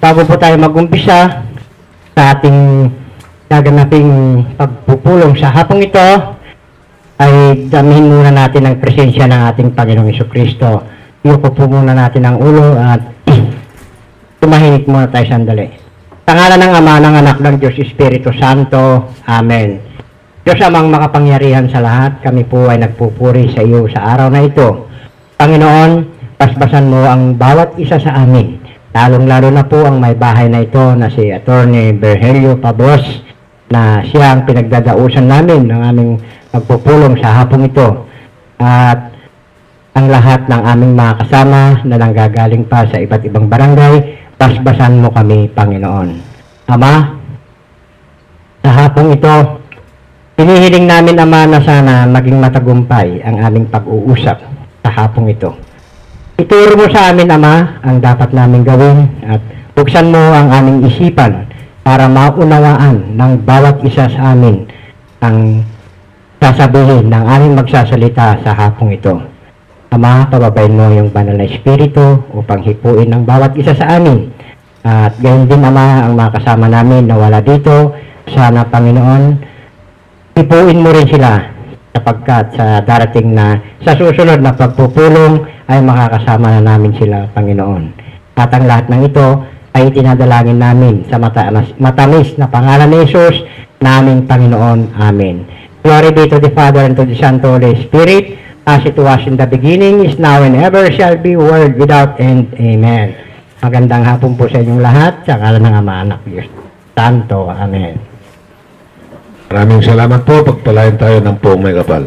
bago po tayo mag-umpisa sa ating gaganaping pagpupulong sa hapong ito, ay damihin muna natin ang presensya ng ating Panginoong Iso Kristo. Iyuko po muna natin ang ulo at tumahimik muna tayo sandali. Sa ngalan ng Ama, ng Anak, ng Diyos Espiritu Santo. Amen. Diyos amang makapangyarihan sa lahat, kami po ay nagpupuri sa iyo sa araw na ito. Panginoon, pasbasan mo ang bawat isa sa amin. Lalong-lalo na po ang may bahay na ito na si Attorney Berhelio Pablos na siya ang pinagdadausan namin ng aming pagpupulong sa hapong ito. At ang lahat ng aming mga kasama na nanggagaling pa sa iba't ibang barangay, pasbasan mo kami, Panginoon. Ama, sa hapong ito, Hinihiling namin, Ama, na sana maging matagumpay ang aming pag-uusap sa hapong ito. Ituro mo sa amin, Ama, ang dapat namin gawin at buksan mo ang aming isipan para maunawaan ng bawat isa sa amin ang sasabihin ng aming magsasalita sa hapong ito. Ama, pababayin mo yung banal na espiritu upang hipuin ng bawat isa sa amin. At gayon din, Ama, ang mga kasama namin na wala dito. Sana, Panginoon, ipuin mo rin sila sapagkat sa darating na sa susunod na pagpupulong ay makakasama na namin sila, Panginoon. At ang lahat ng ito ay itinadalangin namin sa matamis, na pangalan ni Jesus, naming Panginoon. Amen. Glory be to the Father and to the Son, to the Holy Spirit, as it was in the beginning, is now, and ever shall be, world without end. Amen. Magandang hapon po sa inyong lahat, sa ngalan ng Ama, Anak, Diyos. Santo. Amen. Maraming salamat po. Pagpalain tayo ng poong may kapal.